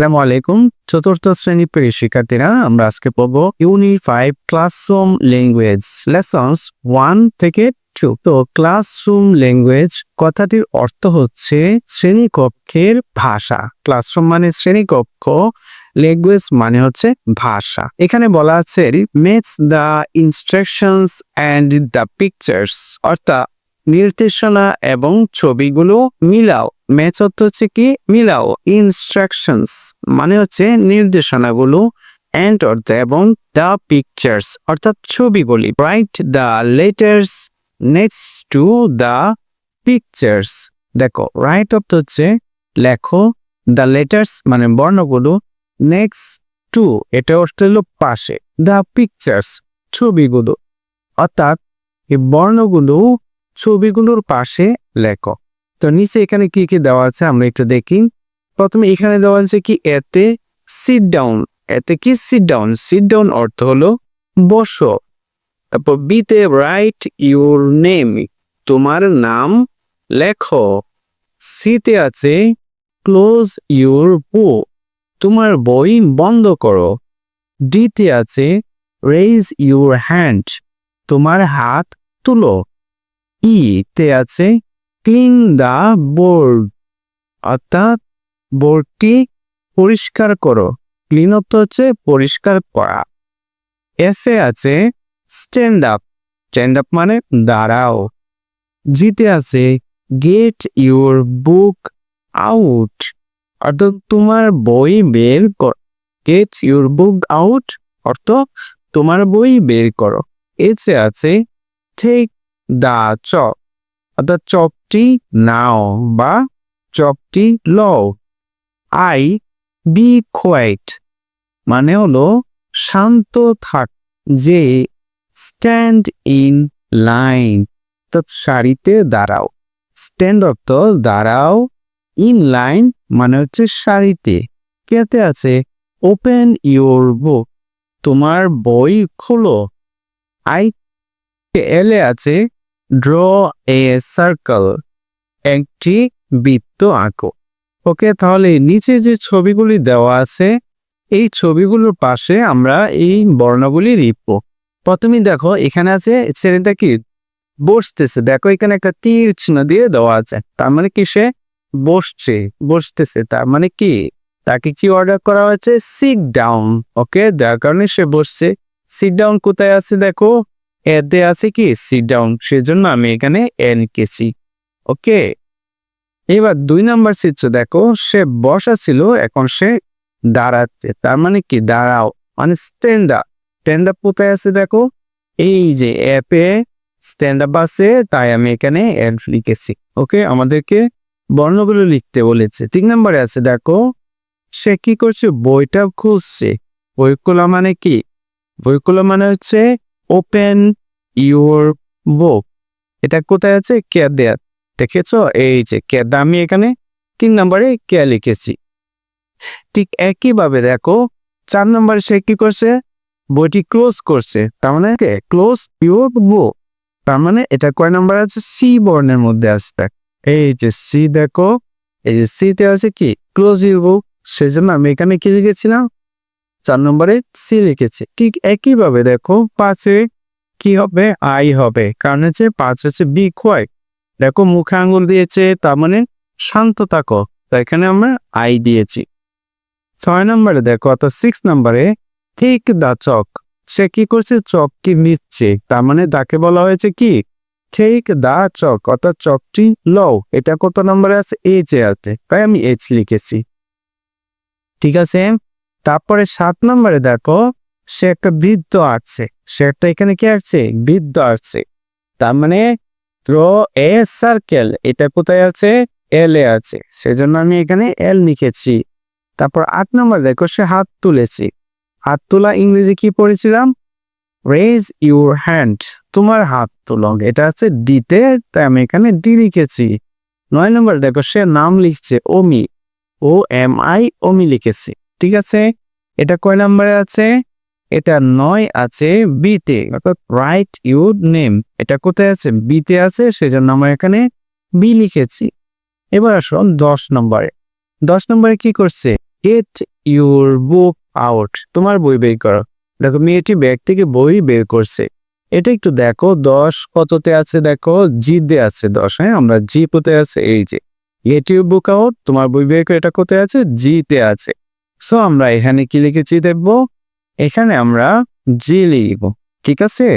আসসালামু আলাইকুম। চতুর্থ শ্রেণি প্রিয় শিক্ষার্থীরা, আমরা আজকে পড়ব unit five classroom language lessons one থেকে টু তো ক্লাসরুম ল্যাঙ্গুয়েজ কথাটির অর্থ হচ্ছে শ্রেণীকক্ষের ভাষা। ক্লাসরুম মানে শ্রেণীকক্ষ ল্যাঙ্গুয়েজ মানে হচ্ছে ভাষা। এখানে বলা আছে match the instructions and the pictures অর্থাৎ নির্দেশনা এবং ছবিগুলো মিলাও। ম্যাচ হচ্ছে কি? মিলাও। ইনস্ট্রাকশনস মানে হচ্ছে নির্দেশনাগুলো অ্যান্ড অর্থ এবং দ্য পিকচার্স অর্থাৎ ছবিগুলি। Write the letters next to the pictures দেখো রাইট অর্থ হচ্ছে লেখো দ্য লেটার্স মানে বর্ণগুলো নেক্সট টু এটা অর্থ হলো পাশে। দ্য পিকচার্স ছবিগুলো। অর্থাৎ এই বর্ণগুলো ছবিগুলোর পাশে লেখো। তো নিচে এখানে কি কি দেওয়া আছে আমরা একটু দেখি। প্রথমে এখানে দেওয়া আছে কি, এতে সিট ডাউন এতে কি সিট ডাউন সিট ডাউন অর্থ হলো বসো। তারপর বিতে রাইট ইউর নেম তোমার নাম লেখো। সিতে আছে ক্লোজ ইউর বুক তোমার বই বন্ধ করো। ডিতে আছে রেইজ ইউর হ্যান্ড তোমার হাত তুলো। ই তে আছে ক্লিন দ্য বোর্ড। অর্থাৎ বোর্ডটি পরিষ্কার করো। ক্লিন অর্থ হচ্ছে পরিষ্কার করা। এফ এ আছে স্ট্যান্ড আপ। স্ট্যান্ড আপ মানে দাঁড়াও। জিতে আছে গেট ইউর বুক আউট। অর্থাৎ তোমার বই বের কর, গেট ইউর বুক আউট অর্থ তোমার বই বের করো। এতে আছে ঠিক দা চক অর্থাৎ চকটি নাও বা চকটি লও। I, be quiet. মানে হলো শান্ত থাক, যে স্ট্যান্ড ইন লাইন। অর্থাৎ সারিতে দাঁড়াও। স্ট্যান্ড অর্থ দাঁড়াও, ইন লাইন মানে হচ্ছে সারিতে। কেতে আছে? Open your book. তোমার বই খোলো। আই এলে আছে ড্র এ সার্কেল একটি বৃত্ত আঁকো। ওকে, তাহলে নিচে যে ছবিগুলি দেওয়া আছে, এই ছবিগুলোর পাশে আমরা এই বর্ণগুলি লিখব। প্রথমে দেখো, এখানে আছে, ছেলেটা কি বসতেছে। দেখো, এখানে একটা তীর চিহ্ন দিয়ে দেওয়া আছে। তার মানে কি সে বসছে, বসতেছে। তার মানে কি? তাকে কি অর্ডার করা হয়েছে? Sit down okay? যার কারণে সে বসছে। সিট ডাউন কোথায় আছে দেখো? এতে আছে কি? সিট ডাউন সেজন্য আমি এখানে এ লিখেছি ওকে? এবার দুই নাম্বার চিত্র দেখো। সে বসা ছিল, এখন সে দাঁড়াচ্ছে। তার মানে কি? দাঁড়াও। মানে স্ট্যান্ড আপ স্ট্যান্ড আপ কোথায় আছে দেখো? এই যে অ্যাপে স্ট্যান্ড আপ আছে, তাই আমি এখানে অ্যাড লিখেছি। ওকে? আমাদেরকে বর্ণগুলো লিখতে বলেছে। তিন নম্বরে আছে দেখো। সে কি করছে? বইটা খুঁজছে বই মানে কি? বই মানে হচ্ছে ওপেন ইউর বুক এটা কোথায় আছে? কে দেয়ার দেখেছ? এই যে কে আমি এখানে তিন নম্বরে কে লিখেছি। ঠিক একইভাবে দেখো, চার নম্বরে সে কি করছে? বইটি ক্লোজ করছে। তার মানে ক্লোজ ইউর বুক তার মানে এটা কয় নম্বর আছে? সি বর্ণের মধ্যে আসছে এই যে সি দেখো, এই যে সিতে আছে কি? ক্লোজ ইউর বুক সেজন্য আমি এখানে কি লিখেছিলাম? চার নম্বরে সি লিখেছি। ঠিক একইভাবে দেখো পাঁচে কি হবে? আই হবে। কারণ হচ্ছে পাঁচ হচ্ছে বি খোয়াই দেখো মুখে আঙুল দিয়েছে, তার মানে শান্ত থাকো। তো এখানে আমরা আই দিয়েছি। ছয় নম্বরে দেখো, অর্থাৎ সিক্স নম্বরে ঠিক দা চক। সে কি করছে? চকটি নিচ্ছে। তার মানে তাকে বলা হয়েছে কি? ঠিক দা চক। অর্থাৎ চকটি লও। এটা কত নম্বরে আছে? এইচ এ আছে। তাই আমি এইচ লিখেছি। ঠিক আছে? তারপরে সাত নম্বরে দেখো, সে একটা বৃদ্ধ আঁকছে সে একটা এখানে কি আঁকছে বৃদ্ধ আঁকছে তার মানে এ সার্কেল এটা কোথায় আছে? এল এ আছে। সেজন্য আমি এখানে এল লিখেছি। তারপর আট নম্বর দেখো, সে হাত তুলেছি। হাত তোলা ইংরেজি কি পড়েছিলাম? রেজ ইউর হ্যান্ড তোমার হাত তুলো। এটা আছে ডিতে তাই আমি এখানে ডি লিখেছি। নয় নম্বর দেখো, সে নাম লিখছে ওমি ও এম আই ওমি লিখেছি। ঠিক আছে? এটা কয় নাম্বারে আছে? এটা নয় আছে বিতে, অর্থাৎ রাইট ইউর নেম এটা কোথায় আছে? বিতে আছে, সেজন্য আমরা এখানে বি লিখেছি। এবার আসুন দশ নম্বরে। দশ নম্বরে কি করছে? গেট ইউর বুক আউট তোমার বই বের করো। দেখো, মেয়েটি ব্যাগ থেকে বই বের করছে। এটা একটু দেখো, দশ কততে আছে দেখো? জিতে আছে দশ হ্যাঁ? আমরা জি কোথায় আছে, এই যে। গেট ইউর বুক আউট তোমার বই বের করে, এটা কোথায় আছে? জিতে আছে। সো আমরা এখানে কি লিখেছি দেখব? এখানে আমরা জি লিখব, ঠিক আছে?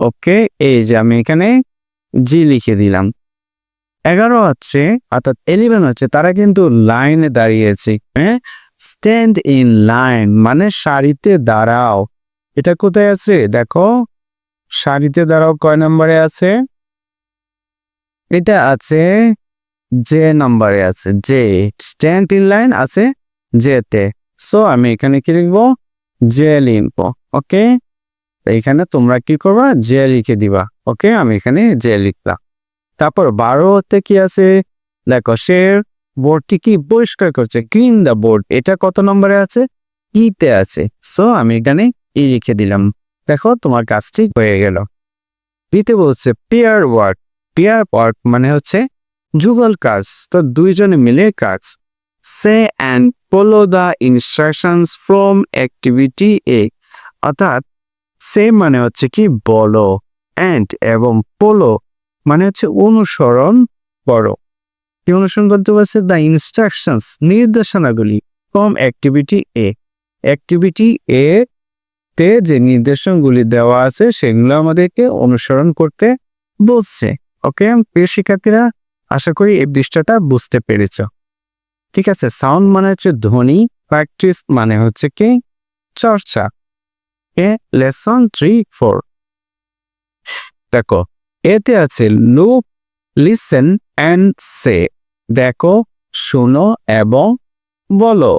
ওকে, এই যে আমি এখানে জি লিখে দিলাম। এগারো হচ্ছে অর্থাৎ এলিভেন হচ্ছে তারা কিন্তু লাইনে দাঁড়িয়েছে। হ্যাঁ? স্ট্যান্ড ইন লাইন মানে সারিতে দাঁড়াও। এটা কোথায় আছে? দেখো, সারিতে দাঁড়াও, কয় নম্বরে আছে? এটা আছে যে নম্বরে আছে যে স্ট্যান্ড ইন লাইন আছে যেতে। সো আমি এখানে কি লিখব? জে লিখব ওকে এখানে তোমরা কি করবা? জে লিখে দিবা ওকে আমি এখানে জে লিখলাম। তারপর বারোতে কি আছে? দেখো সে বোর্ডটি কি পরিষ্কার করছে? ক্লিন দ্য বোর্ড এটা কত নম্বরে আছে? ইতে আছে। সো আমি এখানে ই লিখে দিলাম। দেখো, তোমার কাজটি হয়ে গেল। বিতে বলছে পেয়ার ওয়ার্ক পেয়ার ওয়ার্ক মানে হচ্ছে যুগল কাজ। তো দুইজনে মিলে কাজ। সে and follow the instructions from activity A অর্থাৎ সে মানে হচ্ছে কি বলো অ্যান্ড এবং পোলো মানে হচ্ছে অনুসরণ করো। কি অনুসরণ করতে পারছে the instructions নির্দেশনাগুলি from activity A activity A তে যে নির্দেশনগুলি দেওয়া আছে, সেগুলো আমাদেরকে অনুসরণ করতে বলছে। ওকে প্রিয় শিক্ষার্থীরা, আশা করি এই দৃশ্যটা বুঝতে পেরেছ। ঠিক আছে সাউন্ড মানে হচ্ছে ধ্বনি প্র্যাকটিস মানে হচ্ছে কি? চর্চা। এ লেসন থ্রি ফোর দেখো, এতে আছে লুক লিসেন অ্যান্ড সে দেখো, শুনো এবং বলো।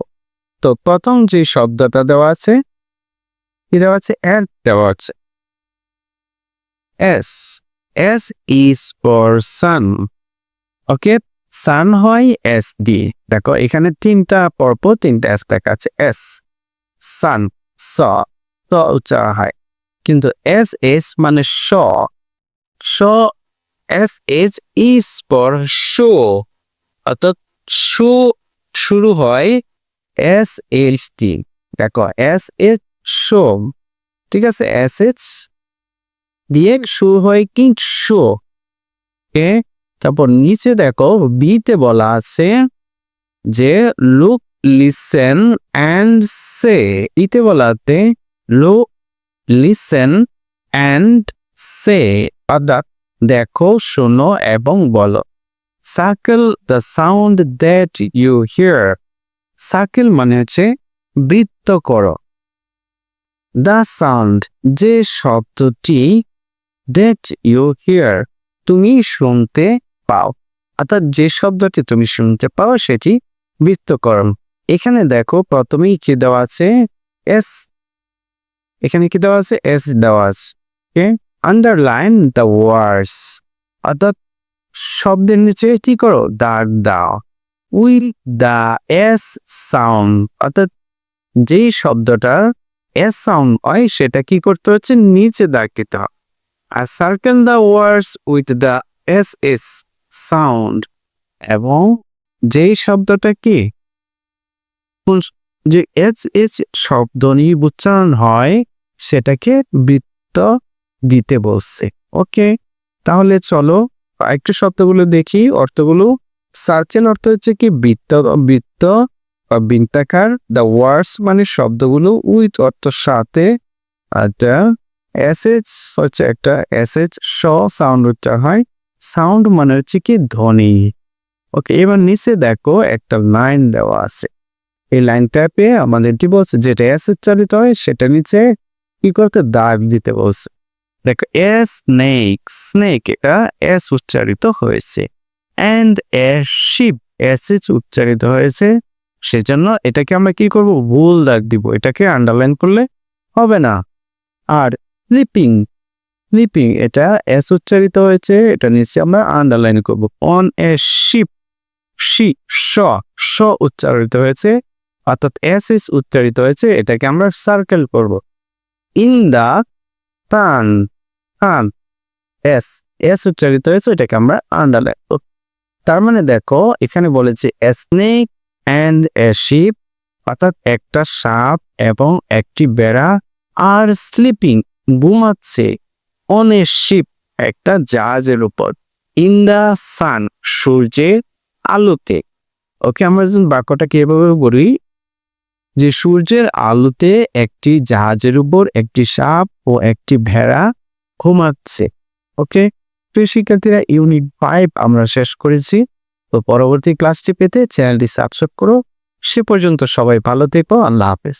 তো প্রথম যে শব্দটা দেওয়া আছে, কি দেওয়া আছে? এস দেওয়া আছে। S S is for sun okay sun হয় এস ডি। দেখো, এখানে তিনটা পরপর তিনটা এস লেখা আছে, এস, সান, স, ত উচ্চারণ হয়। কিন্তু এস এস মানে স। স এফ এস ইজ পর শো। অর্থাৎ শো শুরু হয় এস এইচ টি দেখো, এস এইচ শো, ঠিক আছে? এস এইচ দিয়ে শুরু হয় কি? শো। তারপর নিচে দেখো বিতে বলা আছে যে লুক লিসেন অ্যান্ড সে ইতে বলাতে লুক লিসেন অ্যান্ড সে অর্থাৎ দেখো, শোনো এবং বলো। Circle the sound that you hear circle মানে হচ্ছে বৃত্ত করো। দ্য সাউন্ড যে শব্দটি দ্যাট ইউ হিয়ার তুমি শুনতে পাও। অর্থাৎ যে শব্দটি তুমি শুনতে পাও সেটি বৃত্তকরণ। এখানে দেখো প্রথমেই কি দেওয়া আছে? এস এখানে কি দেওয়া আছে? এস দেওয়া আছে। ওকে আন্ডারলাইন দ্য ওয়ার্ডস অর্থাৎ শব্দের নিচে কি করো? দাগ দাও। উইল দ্য এস সাউন্ড অর্থাৎ যেই শব্দটার এস সাউন্ড হয়, সেটা কি করতে হচ্ছে? নিচে দাগ দিতে হবে। আর circle the words with the S S sound এবং যেই শব্দটা কি? যে এস এস শব্দ নিয়ে উচ্চারণ হয়, সেটাকে বৃত্ত দিতে বলছে। ওকে? তাহলে চলো একটু শব্দগুলো দেখি। অর্থগুলো সার্চেল অর্থ হচ্ছে কি? বৃত্ত বৃত্ত বা বৃত্তাকার দ্য ওয়ার্ডস মানে শব্দগুলো উইথ অর্থ সাথে। একটা এসএচ হচ্ছে একটা এসএচ স সাউন্ড উচ্চার হয়। সাউন্ড মানে হচ্ছে কি ধ্বনি। ওকে, এবার নিচে দেখো একটা লাইন দেওয়া আছে। এই লাইনটা পেয়ে আমাদের কি বলছে যেটা এস উচ্চারিত হয়, সেটা নিচে কি করতে, দাগ দিতে বলছে। দেখো এস স্নেক স্নেক এটা এস উচ্চারিত হয়েছে। অ্যান্ড এ শিপ এইচ উচ্চারিত হয়েছে। সেজন্য এটাকে আমরা কি করব ভুল দাগ দিব। এটাকে আন্ডারলাইন করলে হবে না। আর লিপিং লিপিং এটা এস উচ্চারিত হয়েছে, এটা নিচে আমরা আন্ডারলাইন করব। অন এ শিপ শি স স উচ্চারিত হয়েছে, অর্থাৎ এস এস উচ্চারিত হয়েছে, এটাকে আমরা সার্কেল করব। ইন দা তান তান এস এস উচ্চারিত হয়েছে, এটাকে আমরা আন্ডারলাইন করব। তার মানে দেখো, এখানে বলেছে a snake and a ship অর্থাৎ একটা সাপ এবং একটি বেড়া আর স্লিপিং ঘুমাচ্ছে। অন এ শিপ একটা জাহাজের উপর। ইন দা সান সূর্যের আলোতে। ওকে আমরা যখন বাক্যটাকে এভাবে বলি যে সূর্যের আলোতে একটি জাহাজের উপর একটি সাপ ও একটি ভেড়া ঘুমাচ্ছে। ওকে প্রিয় শিক্ষার্থীরা ইউনিট ফাইভ আমরা শেষ করেছি। তো পরবর্তী ক্লাসটি পেতে চ্যানেলটি সাবস্ক্রাইব করো। সে পর্যন্ত সবাই ভালো থেকো। আল্লাহ হাফেজ।